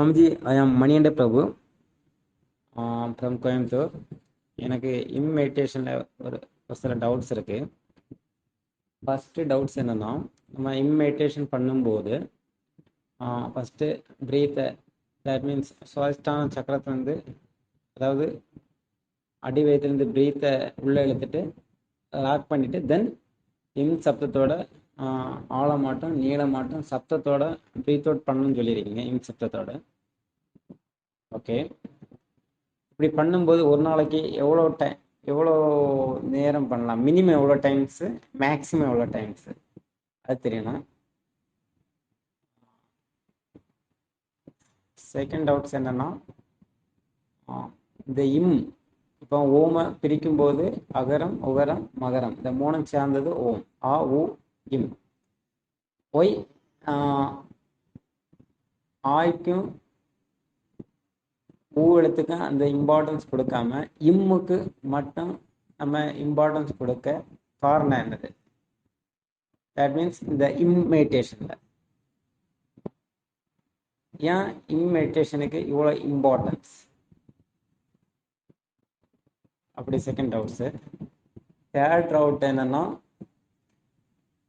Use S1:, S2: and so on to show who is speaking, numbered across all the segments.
S1: சுவாமிஜி ஐ ஆம் மணியண்ட பிரபு ஃப்ரம் கோயம்புத்தூர் எனக்கு இம் மெடிடேஷனில் ஒரு சில டவுட்ஸ் இருக்குது ஃபஸ்ட்டு டவுட்ஸ் என்னென்னா நம்ம இம் மெடிடேஷன் பண்ணும்போது ஃபஸ்ட்டு ப்ரீத்தை தட் மீன்ஸ் சுவாசிட்டான சக்கரத்தை வந்து அதாவது அடி வயிற்றுலேருந்து ப்ரீத்தை உள்ளே இழுத்துட்டு லாக் பண்ணிவிட்டு தென் இம் சப்தத்தோட ஆழமாட்டம் நீளமாட்டம் சத்தத்தோட ப்ரீத் அவுட் பண்ணணும்னு சொல்லியிருக்கீங்க இம் சத்தத்தோட ஓகே. இப்படி பண்ணும்போது ஒரு நாளைக்கு எவ்வளோ டைம் எவ்வளோ நேரம் பண்ணலாம்? மினிமம் எவ்வளோ டைம்ஸு மேக்ஸிமம் எவ்வளோ டைம்ஸு அது தெரியணும். செகண்ட் டவுட்ஸ் என்னென்னா இந்த இம் இப்போ ஓம பிரிக்கும்போது அகரம் உகரம் மகரம் இந்த மூணும் சேர்ந்தது ஓம். ஆ உ இம் ஒய் ஆய்க்கும் ஊ எழுத்துக்கு அந்த இம்பார்ட்டன்ஸ் கொடுக்காம இம்முக்கு மட்டும் நம்ம இம்பார்ட்டன்ஸ் கொடுக்க காரணம் என்னது? தட் மீன்ஸ் இந்த இம்மெடிடேஷனில் ஏன் இம்மெடிடேஷனுக்கு இவ்வளோ இம்பார்ட்டன்ஸ் அப்படி செகண்ட் டவுட்ஸு தேர்ட் டவுட் என்னென்னா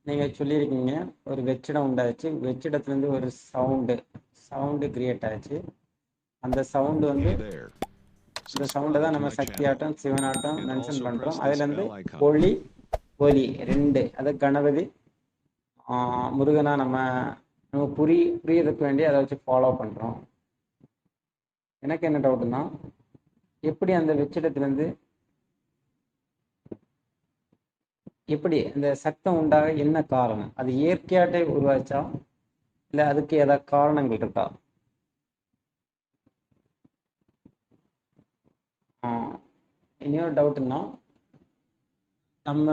S1: நீங்கள் சொல்லியிருக்கீங்க ஒரு வெற்றிடம் உண்டாச்சு. வெற்றிடத்துலேருந்து ஒரு சவுண்டு சவுண்டு கிரியேட் ஆச்சு. அந்த சவுண்டு வந்து இந்த சவுண்டை தான் நம்ம சக்தி ஆட்டம் சிவனாட்டம் மென்ஷன் பண்ணுறோம் அதுலேருந்து ஒளி ஒலி ரெண்டு. அது கணபதி முருகனா நம்ம நம்ம புரி புரியறதுக்கு வேண்டி அதை வச்சு ஃபாலோ பண்ணுறோம் எனக்கு என்ன டவுட்னா எப்படி அந்த வெற்றிடத்துலேருந்து எப்படி இந்த சத்தம் உண்டாக என்ன காரணம்? அது இயற்கையாட்டே உருவாச்சா? இல்லை அதுக்கு ஏதாவது காரணங்கள் இருக்கா? இன்னொரு டவுட்னா நம்ம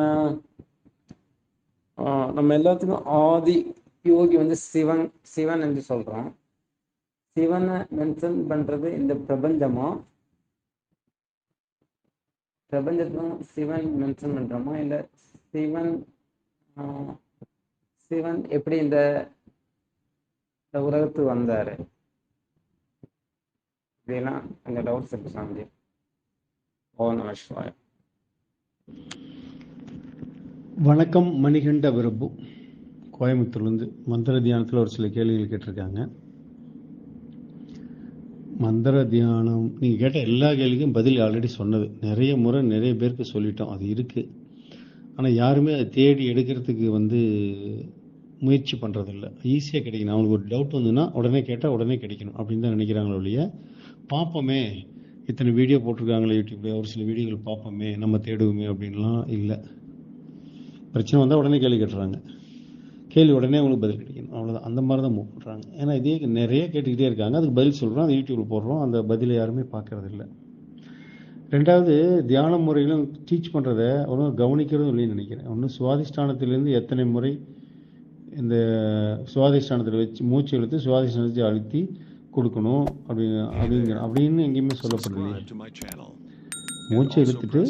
S1: நம்ம எல்லாத்துக்கும் ஆதி யோகி வந்து சிவன் சிவன் என்று சொல்கிறோம் சிவனை மென்ஷன் பண்ணுறது இந்த பிரபஞ்சமா? பிரபஞ்சத்தும் சிவன் மென்ஷன் பண்ணுறோமா இல்லை சிவன் சிவன் எப்படி இந்த உலகத்து வந்தார்? இதெல்லாம் அந்த டவுட்ஸ் இருக்கு சாமி. ஓ நம
S2: வணக்கம் மணிகண்ட பிரபு கோயம்புத்தூர்லேருந்து மந்திர தியானத்தில் ஒரு சில கேள்விகள் கேட்டிருக்காங்க. மந்திர தியானம் நீங்கள் கேட்ட எல்லா கேள்விக்கும் பதில் ஆல்ரெடி சொன்னது. நிறைய முறை நிறைய பேருக்கு சொல்லிட்டோம். அது இருக்குது ஆனால் யாருமே அதை தேடி எடுக்கிறதுக்கு வந்து முயற்சி பண்ணுறதில்ல ஈஸியாக கிடைக்கணும். அவங்களுக்கு ஒரு டவுட் வந்துன்னா உடனே கேட்டால் உடனே கிடைக்கணும் அப்படின்னு தான் நினைக்கிறாங்களோ ஒழிய பார்ப்போமே இத்தனை வீடியோ போட்டிருக்காங்களே யூடியூப்ல. ஒரு சில வீடியோகள் பார்ப்போமே நம்ம தேடுவோமே அப்படின்லாம் இல்லை. பிரச்சனை வந்தால் உடனே கேள்வி கேட்டுறாங்க. கேள்வி உடனே அவங்களுக்கு பதில் கிடைக்கணும். அவ்வளோதான் அந்த மாதிரி தான் மூவ் பண்ணுறாங்க ஏன்னா இதே நிறைய கேட்டுக்கிட்டே இருக்காங்க. அதுக்கு பதில் சொல்கிறோம் அது யூடியூப்பில் போடுறோம். அந்த பதிலை யாருமே பார்க்கறதில்லை. ரெண்டாவது தியான முறையிலும் டீச் பண்ணுறத ஒன்றும் கவனிக்கிறதும் இல்லைன்னு நினைக்கிறேன். ஒன்று சுவாதிஷ்டானத்திலேருந்து எத்தனை முறை இந்த சுவாதிஷ்டானத்தில் வச்சு மூச்சு இழுத்து சுவாதிஷ்டானத்தை அழுத்தி கொடுக்கணும் அப்படின்னு அப்படிங்கிற அப்படின்னு எங்கேயுமே சொல்லப்படலையே. மூச்சை இழுத்துட்டு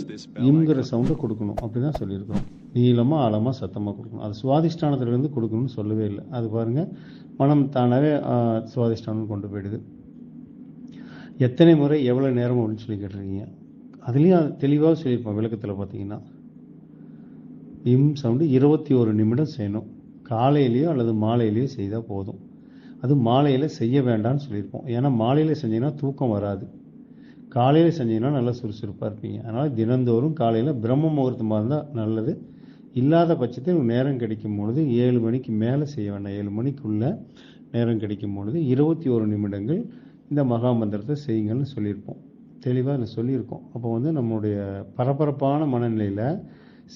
S2: இம்ங்கிற சவுண்டை கொடுக்கணும். அப்படி தான் சொல்லியிருக்கோம் நீளமாக ஆழமாக சத்தமாக கொடுக்கணும். அது சுவாதிஷ்டானத்துலேருந்து கொடுக்கணும்னு சொல்லவே இல்லை. அது பாருங்கள் மனம் தானாகவே சுவாதிஷ்டானம் கொண்டு போயிடுது. எத்தனை முறை எவ்வளோ நேரம் அப்படின்னு சொல்லி கேட்டிருக்கீங்க அதுலேயும் தெளிவாக சொல்லியிருப்போம் விளக்கத்தில் பார்த்தீங்கன்னா இம் சவுண்டு இருபத்தி ஒரு நிமிடம் செய்யணும். காலையிலேயோ அல்லது மாலையிலேயோ செய்தால் போதும். அது மாலையில் செய்ய வேண்டாம்னு சொல்லியிருப்போம். ஏன்னா மாலையில் செஞ்சீங்கன்னா தூக்கம் வராது. காலையில் செஞ்சீங்கன்னா நல்லா சுறுசுறுப்பாக இருப்பீங்க. அதனால் தினந்தோறும் காலையில் பிரம்ம முகூர்த்தமாக இருந்தால் நல்லது. இல்லாத பட்சத்தில் நேரம் கிடைக்கும் பொழுது ஏழு மணிக்கு மேலே செய்ய வேண்டாம். ஏழு மணிக்குள்ளே நேரம் கிடைக்கும் பொழுது இருபத்தி ஒரு நிமிடங்கள் இந்த மகா மந்திரத்தை செய்யுங்கன்னு சொல்லியிருப்போம். தெளிவாக அதில் சொல்லியிருக்கோம். அப்போ வந்து நம்மளுடைய பரபரப்பான மனநிலையில்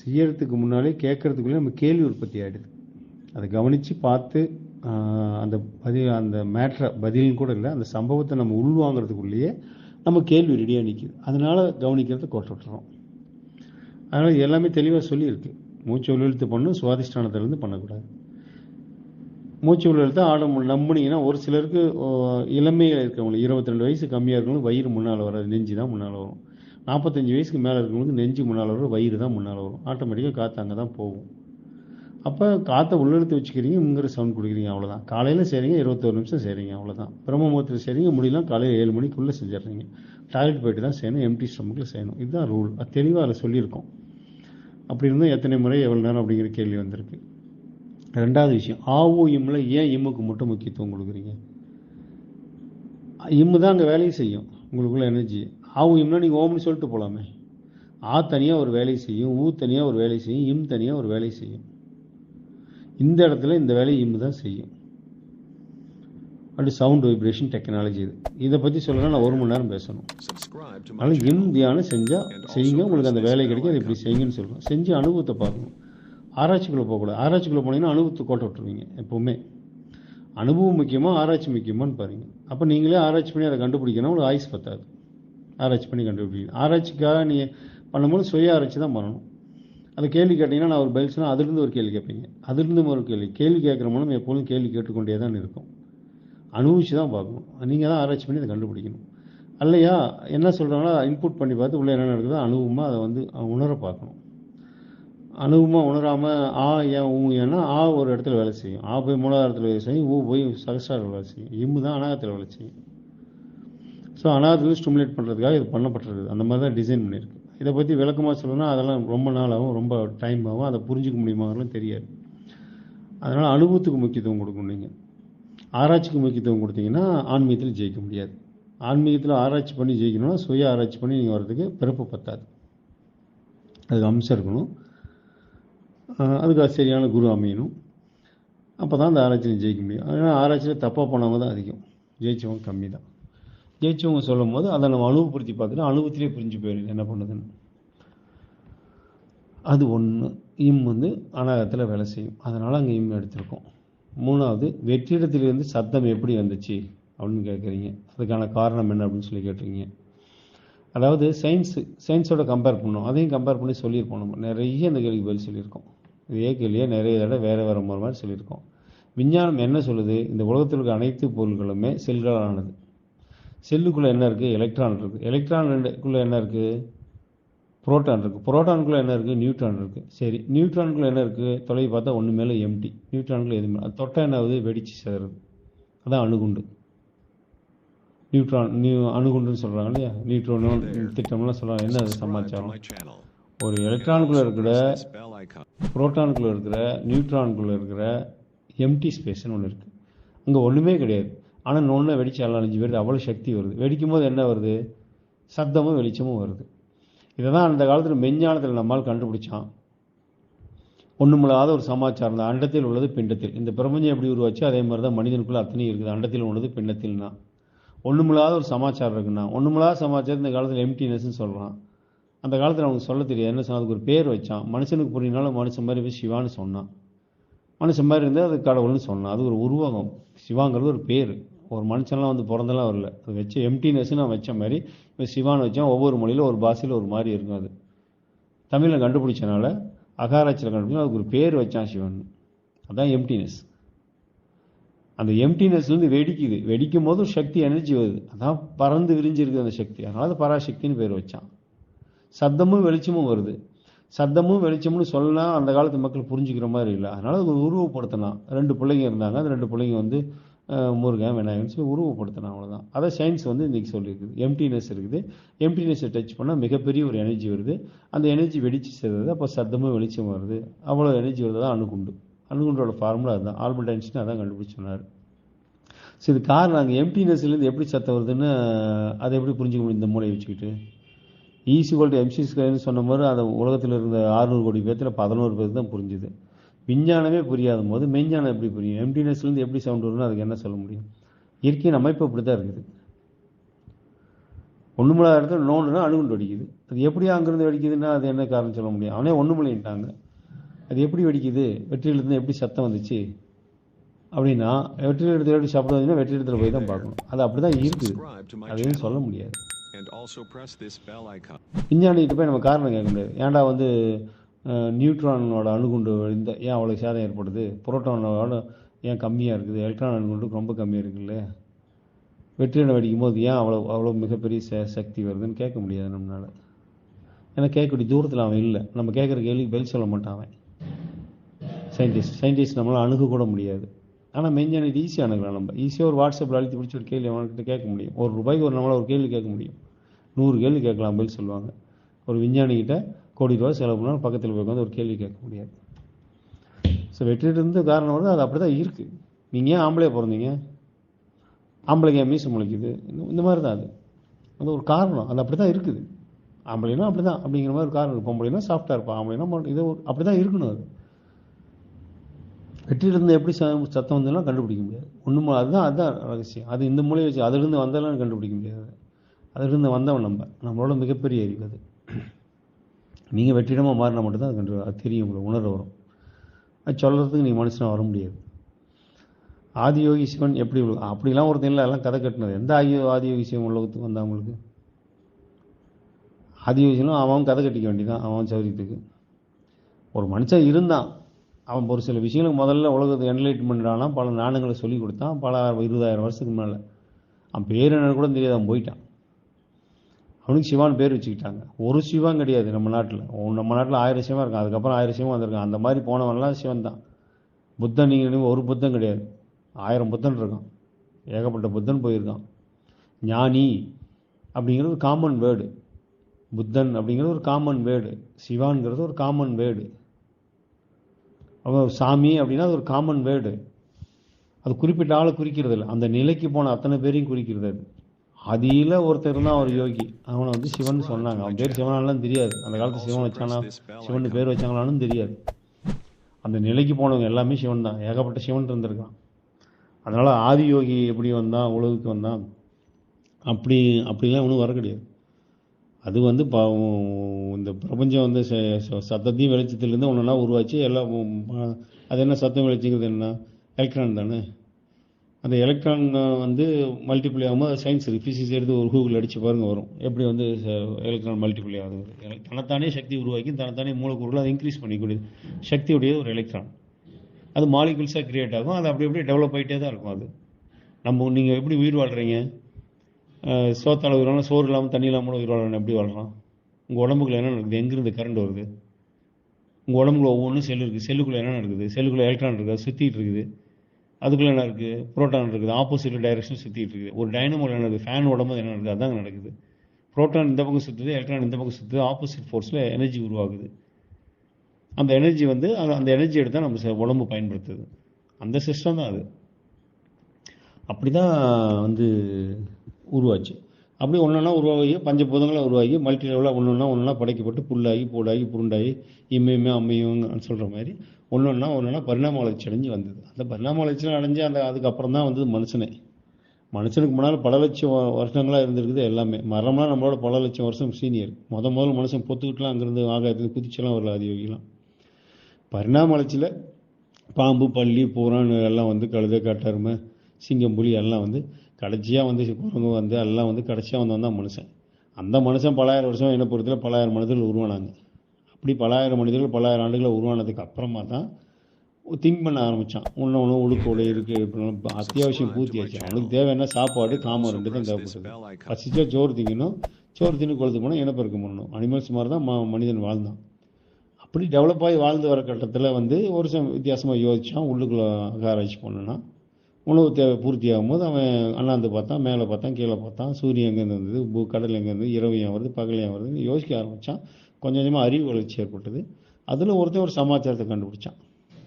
S2: செய்யறதுக்கு முன்னாலே கேட்கறதுக்குள்ளே நம்ம கேள்வி உற்பத்தி ஆகிடுது அதை கவனித்து பார்த்து அந்த பதில் அந்த மேட்ரை பதிலும் கூட இல்லை அந்த சம்பவத்தை நம்ம உள்வாங்கிறதுக்குள்ளேயே நம்ம கேள்வி ரெடியாக நிற்கிது அதனால் கவனிக்கிறத கோட்டை விட்டுறோம் அதனால் எல்லாமே தெளிவாக சொல்லியிருக்கு. மூச்சு உள்ளெழுத்து பண்ணும் சுவாதிஷ்டானத்திலேருந்து பண்ணக்கூடாது. மூச்சு உள்ளெழுத்து ஆட நம்புனீங்கன்னா ஒரு சிலருக்கு இளமையில் இருக்கவங்களுக்கு இருபத்தி ரெண்டு வயசு கம்மியாக இருக்கவங்களுக்கு வயிறு முன்னால் வராது நெஞ்சு தான் முன்னால் வரும். நாற்பத்தஞ்சு வயசுக்கு மேலே இருக்கவங்களுக்கு நெஞ்சு முன்னால் வரும் வயிறு தான் முன்னால் வரும். ஆட்டோமேட்டிக்காக காற்று அங்கே தான் போகும். அப்போ காற்றை உள்ளெழுத்து வச்சுக்கிறீங்க இங்கிற சவுண்ட் கொடுக்குறீங்க அவ்வளோதான் காலையில் செய்கிறீங்க இருபத்தோரு நிமிஷம் செய்கிறீங்க அவ்வளோதான் பிரம்ம முகூர்த்தத்தில் செய்கிறீங்க முடியலாம் காலையில் ஏழு மணிக்குள்ளே செஞ்சிடுறீங்க. டாய்லெட் போயிட்டு தான் செய்யணும் எம்டி ஸ்டமக்கில் செய்யணும். இதுதான் ரூல் அது தெளிவாக அதில் சொல்லியிருக்கோம். அப்படி இருந்தால் எத்தனை முறை எவ்வளோ நேரம் அப்படிங்கிற கேள்வி வந்திருக்கு. ரெண்டாவது விஷயம் ஆவு இம்மில் ஏன் இம்முக்கு மட்டும் முக்கியத்துவம் கொடுக்குறீங்க? இம்மு தான் அங்கே வேலையை செய்யும் உங்களுக்குள்ள எனர்ஜி ஆவு இம்னா நீங்கள் ஓம்னு சொல்லிட்டு போகலாமே ஆ தனியாக ஒரு வேலையை செய்யும் ஊ தனியாக ஒரு வேலையை செய்யும் இம் தனியாக ஒரு வேலையை செய்யும். இந்த இடத்துல இந்த வேலையை இம்மு தான் செய்யும். அப்படி சவுண்ட் வைப்ரேஷன் டெக்னாலஜி இது. இதை பற்றி சொல்லணும்னா நான் ஒரு மணி நேரம் பேசணும். அதனால். இம் தியானம் செஞ்சால் செய்யுங்க உங்களுக்கு அந்த வேலை கிடைக்கும் அதை இப்படி செய்யுங்கன்னு சொல்லணும் செஞ்சு அனுபவத்தை பார்க்கணும். ஆராய்ச்சிக்குள்ளே போகக்கூடாது. ஆராய்ச்சிக்குள்ளே போனீங்கன்னா அனுபவத்தை கோட்டை விட்டுருவீங்க எப்போவுமே. அனுபவம் முக்கியமாக ஆராய்ச்சி முக்கியமான்னு பாருங்க. அப்போ நீங்களே ஆராய்ச்சி பண்ணி அதை கண்டுபிடிக்கணும். உங்களுக்கு ஆயுஸ் பத்தாது. ஆராய்ச்சி பண்ணி கண்டுபிடிக்கணும். ஆராய்ச்சிக்காக நீங்கள் பண்ணும்போது சுய ஆராய்ச்சி தான் பண்ணணும். அந்த கேள்வி கேட்டிங்கன்னா நான் ஒரு பதில் சொன்னால் அதுலேருந்து ஒரு கேள்வி கேட்பீங்க. அதுலேருந்து ஒரு கேள்வி. கேள்வி கேட்குற மூலம் எப்பொழுதும் கேள்வி கேட்டுக்கொண்டே தான் இருக்கும். அனுபவிச்சு தான் பார்க்கணும். நீங்கள் தான் ஆராய்ச்சி பண்ணி அதை கண்டுபிடிக்கணும். அல்லையா என்ன சொல்கிறாங்களோ இன்புட் பண்ணி பார்த்து உள்ளே என்ன நடக்குதோ அனுபவமாக அதை வந்து உணர பார்க்கணும். அனுபவமாக உணராமல் ஆ ஏன் ஊ ஏன்னா ஆ ஒரு இடத்துல வேலை செய்யும். ஆ போய் மூலாதாரத்தில் வேலை செய்யும் ஊ போய் சகசாரத்தில் வேலை செய்யும். இம்மு தான் அனாகத்தில் வேலை செய்யும். ஸோ அனாகத்தில் ஸ்டிமுலேட் பண்ணுறதுக்காக இது பண்ணப்பட்டிருக்கு அந்த மாதிரி தான் டிசைன் பண்ணியிருக்கு. இதை பற்றி விளக்கமாக சொல்லணும்னா அதெல்லாம் ரொம்ப நாள் ஆகும் ரொம்ப டைம் ஆகும் அதை புரிஞ்சிக்க முடியுமாங்கலாம் தெரியாது. அதனால் அனுபவத்துக்கு முக்கியத்துவம் கொடுக்கணும் நீங்கள் ஆராய்ச்சிக்கு முக்கியத்துவம் கொடுத்தீங்கன்னா ஆன்மீகத்தில் ஜெயிக்க முடியாது. ஆன்மீகத்தில் ஆராய்ச்சி பண்ணி ஜெயிக்கணும்னா சுய ஆராய்ச்சி பண்ணி நீங்கள் வர்றதுக்கு பிறப்பு பத்தாது. அதுக்கு அம்சம் இருக்கணும். அதுக்கு அது சரியான குரு அமையணும். அப்போ தான் அந்த ஆராய்ச்சியில் ஜெயிக்க முடியும். அதனால் ஆராய்ச்சியில் தப்பாக போனவங்க தான் அதிகம். ஜெயிச்சவங்க கம்மி தான். ஜெயிச்சவங்க சொல்லும் போது அதை நம்ம அனுபவப்படுத்தி பார்த்துட்டு அனுபவத்திலே புரிஞ்சு போயிடும் என்ன பண்ணுதுன்னு. அது ஒன்று இம் வந்து அனாகத்தில் வேலை செய்யும். அதனால் அங்கே இம் எடுத்திருக்கோம். மூணாவது வெற்றிடத்திலிருந்து சத்தம் எப்படி வந்துச்சு அப்படின்னு கேட்குறீங்க அதுக்கான காரணம் என்ன அப்படின்னு சொல்லி கேட்டிருக்கீங்க. அதாவது சயின்ஸு சயின்ஸோட கம்பேர் பண்ணோம். அதையும் கம்பேர் பண்ணி சொல்லியிருப்போம் நம்ம. நிறைய இந்த கேள்விக்கு பதில் சொல்லியிருக்கோம். இதே கேள்வியை நிறைய தடவை வேறு வேறு முறை மாதிரி சொல்லியிருக்கோம். விஞ்ஞானம் என்ன சொல்லுது? இந்த உலகத்தில் இருக்க அனைத்து பொருள்களுமே செல்களானது செல்லுக்குள்ளே என்ன இருக்குது எலக்ட்ரான் இருக்குது எலக்ட்ரானுக்குள்ளே என்ன இருக்குது புரோட்டான் இருக்குது புரோட்டானுக்குள்ளே என்ன இருக்குது நியூட்ரான் இருக்குது சரி நியூட்ரானுக்குள்ளே என்ன இருக்குது தொலைவி பார்த்தா ஒன்று மேலே எம்டி நியூட்ரானுக்குள்ளே எதுவுமே அது தொட்டால் என்ன ஆகுது? வெடிச்சு சேருது. அதான் அணுகுண்டு. நியூட்ரான் நியூ அணுகுண்டுன்னு சொல்கிறாங்க இல்லையா? நியூட்ரோனு திட்டம்லாம் சொல்கிறாங்க என்ன அது? சமாச்சாரம். ஒரு எலக்ட்ரானுக்குள்ளே இருக்கிற
S3: Press
S2: இருக்கிற நியூட்ரானுக்குள்ளே இருக்கிற எம்டி ஸ்பேஸ்னு ஒன்று இருக்குது அங்கே ஒன்றுமே கிடையாது. ஆனால் நொண்ணை வெடிச்சு எல்லாம் பேர் வருது அவ்வளோ சக்தி வருது. வெடிக்கும் போது என்ன வருது? சப்தமும் வெளிச்சமும் வருது. இதை தான் அந்த காலத்தில் மெஞ்ஞானத்தில் நம்மால் கண்டுபிடிச்சான். ஒன்றுமில்லாத ஒரு சமாச்சாரம் தான். அண்டத்தில் உள்ளது பிண்டத்தில். இந்த பிரபஞ்சம் எப்படி உருவாச்சு அதே மாதிரி தான் மனிதனுக்குள்ள அத்தனையும் இருக்குது. அண்டத்தில் உள்ளது பிண்டத்தில்னா. ஒன்றுமில்லாத ஒரு சமாச்சாரம் இருக்குன்னா ஒன்றுமில்லாத சமாச்சாரம் இந்த காலத்தில் எம்டினஸ்ன்னு சொல்கிறான் அந்த காலத்தில் அவனுக்கு சொல்ல தெரியாது. என்ன சொன்னால் அதுக்கு ஒரு பேர் வச்சான். மனுஷனுக்கு புரியினாலும் மனுஷன் மாதிரி போய் சிவான்னு சொன்னான். மனுஷன் மாதிரி இருந்தால் அது கடவுள்னு சொன்னான். அது ஒரு உருவகம். சிவாங்கிறது ஒரு பேர். ஒரு மனுஷன்லாம் வந்து பிறந்தெல்லாம் வரல. அது வச்சு எம்டினஸ்ன்னு நான் வச்ச மாதிரி இப்போ சிவான்னு வச்சான் ஒவ்வொரு மொழியில் ஒரு பாஷையில் ஒரு மாதிரி இருக்கும் அது. தமிழில் கண்டுபிடிச்சனால அகாராட்சியில் கண்டுபிடிச்சா அதுக்கு ஒரு பேர் வச்சான் சிவன். அதுதான் எம்டினஸ் அந்த எம்டினஸ்லேருந்து வெடிக்குது. வெடிக்கும் போது சக்தி எனர்ஜி வருது. அதான் பறந்து விரிஞ்சிருக்குது அந்த சக்தி. அதனால அது பராசக்தின்னு பேர் வச்சான். சத்தமும் வெளிச்சமும் வருது. சத்தமும் வெளிச்சம்னு சொல்லலாம் அந்த காலத்து மக்கள் புரிஞ்சுக்கிற மாதிரி இல்லை. அதனால அது உருவப்படுத்தலாம். ரெண்டு பிள்ளைங்க இருந்தாங்க. அந்த ரெண்டு பிள்ளைங்க வந்து முருகன் விநாயகன் சொல்லி உருவப்படுத்தினான் அவ்வளோதான் அதை சயின்ஸ் வந்து இன்றைக்கி சொல்லியிருக்குது. எம்டினஸ் இருக்குது. எம்டினஸை டச் பண்ணால் மிகப்பெரிய ஒரு எனர்ஜி வருது. அந்த எனர்ஜி வெடிச்சு சேர்றது அப்போ சத்தமும் வெளிச்சம் வருது. அவ்வளோ எனர்ஜி வருது தான் அணுகுண்டு. அணுகுண்டோட ஃபார்முலா அதுதான். ஆல்பர்ட் ஐன்ஸ்டைன் அதான் கண்டுபிடிச்சோன்னாரு ஸோ இது காரணம் அங்கே எம்டினஸ்லேருந்து எப்படி சத்தம் வருதுன்னு அதை எப்படி புரிஞ்சுக்க முடியும் இந்த மூளையை வச்சுக்கிட்டு? ஈஸிகோல்டு எம்சி ஸ்கொயர்னு சொன்ன மாதிரி அந்த உலகத்தில் இருந்த ஆறுநூறு கோடி பேர்த்தில் பதினோரு பேர் தான் புரிஞ்சுது. விஞ்ஞானமே புரியாத போது மெஞ்ஞானம் எப்படி புரியும்? எம்டினஸ்லேருந்து எப்படி சவுண்ட் வரும்னு அதுக்கு என்ன சொல்ல முடியும்? இயற்கையின் அமைப்பு அப்படி தான் இருக்குது. ஒன்றுமில்லாத இடத்துல நோண்டுனா அணுகுண்டு வெடிக்குது. அது எப்படி அங்கேருந்து வெடிக்குதுன்னா அது என்ன காரணம் சொல்ல முடியும்? அவனே ஒன்றுமில்லைன்ட்டாங்க அது எப்படி வெடிக்குது? வெற்றியிலிருந்து எப்படி சத்தம் வந்துச்சு? அப்படின்னா வெற்றியில் எடுத்து எப்படி சப்தம் வந்துச்சுன்னா வெற்றி இடத்துல போய் தான் பார்க்கணும். அது அப்படி தான் இருக்குது
S3: அதுன்னு
S2: சொல்ல முடியாது.
S3: And
S2: விஞ்ஞானிகிட்ட போய் நம்ம காரணம் கேட்க முடியாது. ஏன்டா வந்து நியூட்ரானோட அணுகுண்டு இந்த ஏன் அவ்வளோ சேதம் ஏற்படுது? புரோட்டானோட ஏன் கம்மியாக இருக்குது? எலக்ட்ரான் அணுகுண்டு ரொம்ப கம்மியாக இருக்குல்ல? வெற்றிடம் வெடிக்கும் போது ஏன் அவ்வளோ அவ்வளோ மிகப்பெரிய ச சக்தி வருதுன்னு கேட்க முடியாது நம்மளால். ஏன்னா கேட்கக்கூடிய தூரத்தில் அவன் இல்லை. நம்ம கேட்குற கேள்விக்கு பதில் சொல்ல மாட்டான் அவன். சயின்டிஸ்ட் சயின்டிஸ்ட் நம்மளால் அணுக கூட முடியாது. ஆனால் மெஞ்ஞானிட்டு ஈஸியாக அணுகலாம் நம்ம. ஈஸியாக ஒரு வாட்ஸ்அப்பில் அழுத்தி பிடிச்சி ஒரு கேள்வி அவன்கிட்ட கேட்க முடியும். ஒரு ரூபாய்க்கு ஒரு நம்மளால் ஒரு கேள்வி கேட்க முடியும். நூறு கேள்வி கேட்கலாம் பதில் சொல்லுவாங்க. ஒரு விஞ்ஞானிகிட்ட கோடி ரூபாய் செலவு பண்ணாலும் பக்கத்தில் போய் உட்காந்து ஒரு கேள்வி கேட்க முடியாது. ஸோ வெற்றிட்டு இருந்த காரணம் வந்து அது அப்படி தான் இருக்குது நீங்கள் ஏன் ஆம்பளையாக பிறந்தீங்க? ஆம்பளைக்கு ஏன் மீசம் முளைக்குது? இந்த- மாதிரி தான் அது. அது ஒரு காரணம். அது அப்படி தான் இருக்குது. ஆம்பளைனா அப்படி தான் அப்படிங்கிற மாதிரி ஒரு காரணம் இருக்கும். பொம்பளைனா சாஃப்டாக இருப்பான். ஆம்பளைனா இது ஒரு- அப்படி தான் இருக்கணும் அது. வெற்றிலிருந்து எப்படி சத்தம் வந்ததுலாம் கண்டுபிடிக்க முடியாது. ஒன்றும் அதுதான் அதுதான் ரகசியம். அது இந்த மூலையை வச்சு அதிலிருந்து வந்தாலும் கண்டுபிடிக்க முடியாது. அதிலிருந்து வந்தவன் நம்ம. நம்மளோட மிகப்பெரிய அறிவு அது. நீங்கள் வெற்றிடமாக மாறினா மட்டும்தான் அது கண்டு அது தெரியும் உங்களை உணர்வு வரும். அது சொல்கிறதுக்கு நீங்கள் மனுஷனாக வர முடியாது. ஆதியோகி சிவன் எப்படி அப்படிலாம் ஒருத்தன் இல்லை எல்லாம் கதை கட்டினது. எந்த ஆதி ஆதியோகி சிவன் உலகத்துக்கு வந்தா அவங்களுக்கு ஆதியோகி சிவனும் அவன் கதை கட்டிக்க வேண்டியதான் அவன் சௌரியத்துக்கு. ஒரு மனுஷன் இருந்தான். அவன் ஒரு சில விஷயங்களுக்கு முதல்ல உலகத்தை என்லைட்மெண்ட் ஆனான் பல நாணங்களை சொல்லி கொடுத்தான் பல இருபதாயிரம் வருஷத்துக்கு மேலே அவன் பேர் என்ன கூட தெரியாது அவன் போயிட்டான். அவனுக்கு சிவான் பேர் வச்சுக்கிட்டாங்க. ஒரு சிவம் கிடையாது நம்ம நாட்டில். நம்ம நாட்டில் ஆயிரம் சிவம் இருக்கும் அதுக்கப்புறம் ஆயிரம் சிவம் வந்திருக்கான். அந்த மாதிரி போனவன்லாம் சிவன் தான் புத்தன் நீங்கள் ஒரு புத்தன் கிடையாது. ஆயிரம் புத்தன் இருக்கான். ஏகப்பட்ட புத்தன் போயிருக்கான். ஞானி அப்படிங்கிறது ஒரு காமன் வேர்டு புத்தன் அப்படிங்கிறது ஒரு காமன் வேர்டு சிவான்ங்கிறது ஒரு காமன் வேர்டு அவன் சாமி அப்படின்னா அது ஒரு காமன் வேர்டு அது குறிப்பிட்ட ஆளை குறிக்கிறது இல்லை அந்த நிலைக்கு போன அத்தனை பேரையும் குறிக்கிறது அது. அதில் ஒருத்தர் தான் அவர் யோகி. அவனை வந்து சிவன் சொன்னாங்க. அவன் பேர் சிவனாலாம் தெரியாது. அந்த காலத்து சிவன் வச்சானா சிவன் பேர் வச்சாங்களான்னு தெரியாது. அந்த நிலைக்கு போனவங்க எல்லாமே சிவன் தான். ஏகப்பட்ட சிவன் இருந்திருக்கான். அதனால ஆதி யோகி எப்படி வந்தான் உலகுக்கு வந்தான் அப்படி அப்படிலாம் ஒன்றும் வர கிடையாது. அது வந்து ப இந்த பிரபஞ்சம் வந்து ச- ச- சத்தத்தையும் வெளிச்சத்திலேருந்து ஒன்றுனா உருவாச்சு. எல்லாம் அது என்ன சத்தம் வெளிச்சங்கிறது என்ன? எலக்ட்ரான் தானே? அந்த எலக்ட்ரான் வந்து மல்டிப்ளை ஆகும்போது சயின்ஸ் இருக்குது. ஃபிசிக்ஸ் எடுத்து ஒரு கூகுள் அடிச்சு பாருங்க வரும். எப்படி வந்து எலக்ட்ரான் மல்டிப்ளை ஆகுது. தனத்தானே சக்தி உருவாக்கி தனத்தானே மூலக்கூறுகள் அதை இன்க்ரீஸ் பண்ணிக்கூடியது. சக்தியுடைய ஒரு எலக்ட்ரான் அது மாலிகுல்ஸாக கிரியேட் ஆகும். அது அப்படி அப்படியே டெவலப் ஆகிட்டே தான் இருக்கும் அது. நம்ம நீங்கள் எப்படி உயிர் வாழ்கிறீங்க சோத்தால் உயிர் சோறு இல்லாமல் தண்ணி இல்லாமல் உயிர் வாழணும். எப்படி வாழலாம் உங்கள் உடம்புக்குள்ள என்ன நடக்குது எங்கேருந்து கரண்ட் வருது? உங்கள் உடம்புக்குள்ள ஒவ்வொன்றும் செல் இருக்குது செல்லுக்குள்ளே என்ன நடக்குது செல்லுக்குள்ளே எலக்ட்ரான் இருக்குது அது சுற்றிட்டு இருக்குது. அதுக்குள்ளே என்ன இருக்குது புரோட்டான் இருக்குது ஆப்போசிட் டைரக்ஷன் சுற்றிட்டு இருக்குது. ஒரு டைனமோ என்ன இருக்குது ஃபேன் உடம்பு என்ன நடக்குது? அதான் நடக்குது. புரோட்டான் இந்த பக்கம் சுற்றுது எலக்ட்ரான் இந்த பக்கம் சுற்றுது ஆப்போசிட் ஃபோர்ஸில் எனர்ஜி உருவாகுது. அந்த எனர்ஜி வந்து அந்த- அந்த எனர்ஜி எடுத்தால் நம்ம ச- உடம்பு பயன்படுத்துது. அந்த சிஸ்டம் தான் அது. அப்படி தான் வந்து உருவாச்சு. அப்படி ஒன்றா உருவாகி பஞ்சபூதங்களாக உருவாகி மல்டி லெவலாக ஒன்று ஒன்றா படைக்கப்பட்டு புல்லாகி பூடாகி புருண்டாகி இம்மையுமே அம்மையும் சொல்கிற மாதிரி ஒன்று ஒன்றா ஒன்றா பரிணாம வளர்ச்சி அடைஞ்சு வந்தது. அந்த பரிணாம வளர்ச்சி அடைஞ்சு அந்த அதுக்கப்புறம் தான் வந்தது மனுஷனே. மனுஷனுக்கு முன்னால் பல லட்சம் வருஷங்களாக இருந்திருக்குது எல்லாமே. மரம்லாம் நம்மளோட பல லட்சம் வருஷம் சீனியர் முத முதல்ல மனுஷன் பொத்துக்கிட்டுலாம் அங்கேருந்து ஆகாயத்துக்கு குதிச்செல்லாம் வரல ஆதியோகிலாம் பரிணாம வளர்ச்சியில் பாம்பு பள்ளி பூரான் எல்லாம் வந்து கழுத காட்டெருமை சிங்கம் புலி எல்லாம் வந்து கடைசியாக வந்து குரங்கு வந்து எல்லாம் வந்து கடைசியாக வந்தவன் தான் மனுஷன். அந்த மனுஷன் பலாயிரம் வருஷம் என்ன பொறுத்தல பலாயிரம் மனிதர்கள் உருவானாங்க. அப்படி பலாயிரம் மனிதர்கள் பலாயிரம் ஆண்டுகள் உருவானதுக்கு அப்புறமா தான் திங்க் பண்ண ஆரம்பித்தான் ஒன்று ஒன்று உழுக்கோடு இருக்குது அத்தியாவசியம் பூர்த்தியாச்சு அவனுக்கு தேவை என்ன சாப்பாடு காமம் ரெண்டு தான் தேவைப்படுது பசிச்சா சோறு திங்கணும். சோறு தின்னு கொழுத்து போனால் இனப்பெருக்கம் பண்ணணும். அனிமல்ஸ் மாதிரி தான் மனிதன் வாழ்ந்தான். அப்படி டெவலப் ஆகி வாழ்ந்து வர கட்டத்தில் வந்து ஒரு வித்தியாசமாக யோசிச்சான். உள்ளுக்குள்ள ஆராய்ச்சி பண்ணனா உணவு தேவை பூர்த்தி ஆகும்போது அவன் அண்ணாந்து பார்த்தான் மேலே பார்த்தான் கீழே பார்த்தான் சூரியன் எங்கேருந்து வந்தது பூ கடல் எங்கேருந்து இரவு ஏன் வருது பகல் ஏன் வருதுன்னு யோசிக்க ஆரம்பித்தான் கொஞ்சம் கொஞ்சமாக அறிவு வளர்ச்சி ஏற்பட்டது. அதில் ஒருத்தன் ஒரு சமாச்சாரத்தை கண்டுபிடிச்சான்.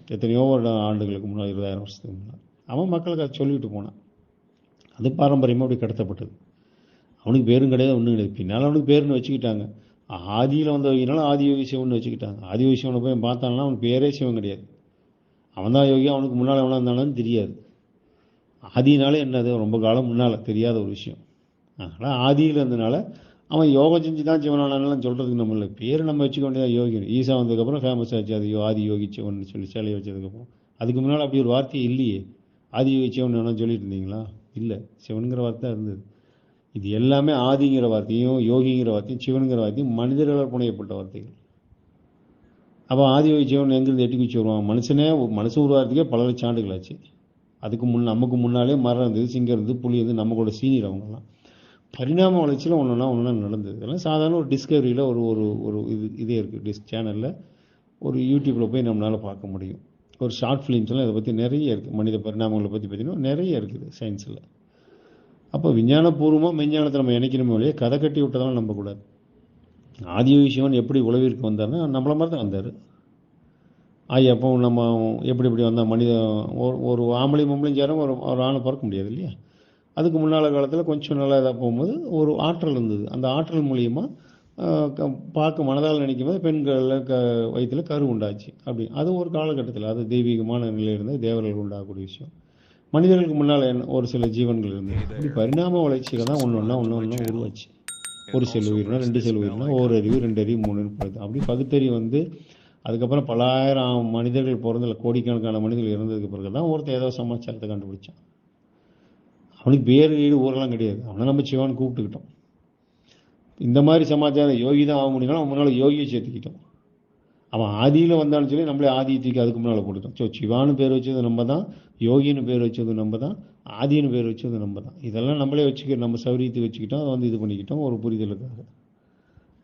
S2: எத்தனையோ ஒரு ஆண்டுகளுக்கு முன்னாடி இருபதாயிரம் வருஷத்துக்கு முன்னாடி அவன் மக்களுக்கு அதை சொல்லிட்டு போனான். அது பாரம்பரியமாக அப்படி கடத்தப்பட்டது. அவனுக்கு பேரும் கிடையாது ஒன்றும் கிடையாது. பின்னால் அவனுக்கு பேருன்னு வச்சுக்கிட்டாங்க. ஆதியில் வந்தவங்கனால ஆதியோகி சிவன் வச்சுக்கிட்டாங்க. ஆதியோகி சிவனை போய் பார்த்தான்னா அவனுக்கு பேரே சிவன் கிடையாது. அவன் தான் யோகி அவனுக்கு முன்னால் எவனாக இருந்தானு தெரியாது. ஆதினாலே என்னது ரொம்ப காலம் முன்னால் தெரியாத ஒரு விஷயம். அதனால் ஆதியில் இருந்தனால அவன் யோகம் செஞ்சு தான் சிவனானாலும் சொல்கிறதுக்கு நம்ம இல்லை. பேர் நம்ம வச்சுக்க வேண்டியதான் யோகி ஈசா வந்ததுக்கப்புறம் ஃபேமஸ் ஆச்சு அது யோ- ஆதி யோகி சிவன் சொல்லி சேலையை வச்சதுக்கப்புறம். அதுக்கு முன்னால் அப்படி ஒரு வார்த்தையே இல்லையே. ஆதி யோகி சிவன் வேணாம் சொல்லிட்டு இருந்தீங்களா? இல்லை. சிவனுங்கிற வார்த்தை இருந்தது. இது எல்லாமே ஆதிங்கிற வார்த்தையும் யோகிங்கிற வார்த்தையும் சிவனுங்கிற வார்த்தையும் மனிதர்களால் புனையப்பட்ட வார்த்தைகள். அப்போ ஆதி யோகி சிவன் எங்கிருந்து எட்டி குச்சி வருவான்? மனுஷனே மனுஷன் உருவாகிறதுக்கே பல லட்சம் ஆண்டுகள் ஆச்சு. அதுக்கு முன் நமக்கு முன்னாலே மரம் இருந்தது சிங்கம் இருந்தது புலி இருந்தது நம்ம கூட சீனியர் அவங்கலாம் பரிணாம வளர்ச்சியில் ஒன்றுனா ஒன்றுனா நடந்தது. இதெல்லாம் சாதாரண ஒரு டிஸ்கவரியில் ஒரு ஒரு ஒரு இது இதே இருக்குது டிஸ் சேனலில் ஒரு யூடியூப்பில் போய் நம்மளால் பார்க்க முடியும். ஒரு ஷார்ட் ஃபிலிம்ஸ்லாம் இதை பற்றி நிறைய இருக்குது மனித பரிணாமங்களை பற்றி பார்த்தீங்கன்னா நிறைய இருக்குது சயின்ஸில் அப்போ விஞ்ஞானபூர்வமாக மெஞ்ஞானத்தை நம்ம இணைக்கணுமே ஒழிய கதை கட்டி விட்டதெல்லாம் நம்பக்கூடாது. ஆதியோகிசிவன் எப்படி உழவிற்கு வந்தார்னா நம்மள மாதிரி தான் வந்தார். ஆகியப்போ நம்ம எப்படி எப்படி வந்தால் மனித ஒரு ஒரு ஆம்பளையும் பொம்பளையும் சேரும் ஒரு ஒரு ஆணை பிறக்க முடியாது இல்லையா? அதுக்கு முன்னால் காலத்தில் கொஞ்சம் நல்லா இதாக போகும்போது ஒரு ஆற்றல் இருந்தது. அந்த ஆற்றல் மூலியமாக பார்க்க மனதால் நினைக்கும் போது பெண்கள் க வயிற்றில் கரு உண்டாச்சு. அப்படி அது ஒரு காலகட்டத்தில் அது தெய்வீகமான நிலை இருந்து தேவர்கள் உண்டாகக்கூடிய விஷயம். மனிதர்களுக்கு முன்னால் என்ன ஒரு சில ஜீவன்கள் இருந்தது. இப்படி பரிணாம வளர்ச்சிகள் தான் ஒன்று ஒன்றா ஒன்று ஒன்றா உருவாச்சு. ஒரு செல் உயிரினா ரெண்டு செல் உயிரினா ஒரு அறிவு ரெண்டு அறிவு மூணு அப்படி பகுத்தறிவு வந்து அதுக்கப்புறம் பலாயிரம் மனிதர்கள் பிறந்ததில் கோடிக்கணக்கான மனிதர்கள் இறந்ததுக்கு பிறகு தான் ஒருத்தர் ஏதோ சமாச்சாரத்தை கண்டுபிடிச்சான். அவனுக்கு பேர் வீடு ஊரெல்லாம் கிடையாது. அவனை நம்ம சிவான்னு கூப்பிட்டுக்கிட்டோம். இந்த மாதிரி சமாச்சாரம் யோகி தான் ஆக முடியும்னா அவன் முன்னால் யோகியை சேர்த்துக்கிட்டோம். அவன் ஆதியில் வந்தாலும் சொல்லி நம்மளே ஆதி தூக்கி அதுக்கு முன்னால் கொடுத்தோம் ஸோ சிவான்னு பேர் வச்சது நம்ம தான் யோகின்னு பேர் வச்சது நம்ம தான் ஆதின்னு பேர் வச்சது நம்ம தான். இதெல்லாம் நம்மளே வச்சுக்க நம்ம சௌரியத்துக்கு வச்சுக்கிட்டோம் அதை வந்து இது பண்ணிக்கிட்டோம் ஒரு புரிதலுக்காக.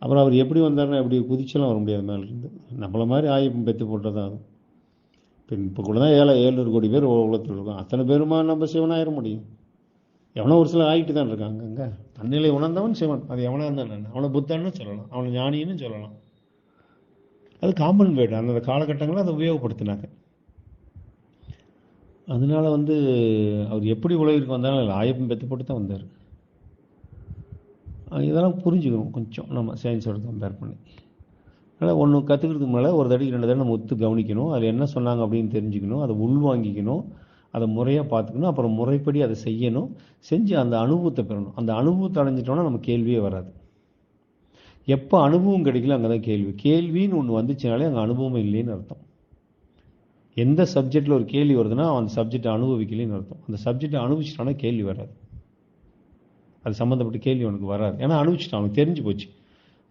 S2: அப்புறம் அவர் எப்படி வந்தாருன்னா எப்படி குதிச்செல்லாம் வர முடியாது மேலேருந்து நம்மளை மாதிரி ஆயப்பம் பெற்று போட்டதான் அது. இப்போ இப்போ கூட தான் ஏழை ஏழுநூறு கோடி பேர் உலகத்தில் இருக்கும் அத்தனை பேருமா நம்ம சிவனாயிர முடியும்? எவனோ ஒரு சிலர் ஆகிட்டு தான் இருக்காங்க அங்கே. தன்னிலை உணர்ந்தவன் சிவன். அது எவனாக இருந்தான் அவனை புத்தன்னு சொல்லலாம். அவனை ஞானின்னு சொல்லலாம். அது காமன் வேர்டு அந்த காலகட்டங்களில் அதை உபயோகப்படுத்தினாங்க. அதனால வந்து அவர் எப்படி உலகிற்கு வந்தாலும் இல்லை ஆயப்பம் பெற்று போட்டு தான் வந்தார். இதெல்லாம் புரிஞ்சுக்கணும் கொஞ்சம். நம்ம சயின்ஸோட கம்பேர் பண்ணி. அதனால் ஒன்று கற்றுக்கிறதுக்கு மேலே ஒரு தடவை ரெண்டு தடவை நம்ம ஒத்து கவனிக்கணும். அதில் என்ன சொன்னாங்க அப்படின்னு தெரிஞ்சுக்கணும். அதை உள்வாங்கிக்கணும். அதை முறையாக பார்த்துக்கணும். அப்புறம் முறைப்படி அதை செய்யணும். செஞ்சு அந்த அனுபவத்தை பெறணும். அந்த அனுபவத்தை அடைஞ்சிட்டோம்னா நம்ம கேள்வியே வராது. எப்போ அனுபவம் கிடைக்கல அங்கே தான் கேள்வி. கேள்வின்னு ஒன்று வந்துச்சுனாலே அங்கே அனுபவம் இல்லைன்னு அர்த்தம். எந்த சப்ஜெக்டில் ஒரு கேள்வி வருதுன்னா அந்த சப்ஜெக்டை அனுபவிக்கலைன்னு அர்த்தம். அந்த சப்ஜெக்டை அனுபவிச்சிட்டானா கேள்வி வராது. அது சம்மந்தப்பட்ட கேள்வி அவனுக்கு வராது. ஏன்னா அனுபவிச்சிட்டான். அவனுக்கு தெரிஞ்சு போச்சு.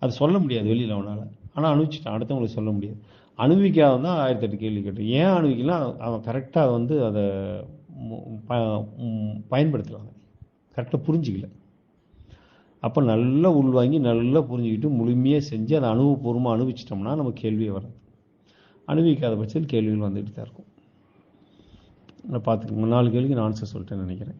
S2: அது சொல்ல முடியாது வெளியில் அவனால். ஆனால் அனுபவிச்சிட்டான். அடுத்தவங்களுக்கு சொல்ல முடியாது. அனுபவிக்காதான் தான் ஆயிரத்தி எட்டு கேள்வி கேட்டு ஏன் அனுபவிக்கலாம் அவன் கரெக்டாக அதை வந்து அதை பயன்படுத்துகிறாங்க கரெக்டாக புரிஞ்சிக்கல. அப்போ நல்லா உள்வாங்கி நல்லா புரிஞ்சுக்கிட்டு முழுமையாக செஞ்சு அதை அனுபவபூர்வமாக அனுபவிச்சிட்டோம்னா நம்ம கேள்வியே வராது. அனுபவிக்காத பட்சத்தில் கேள்விகள் வந்துக்கிட்டு தான் இருக்கும். நான் பார்த்துக்கோங்க. நாலு கேள்விக்கு நான் ஆன்சர் சொல்லிட்டேன்னு நினைக்கிறேன்.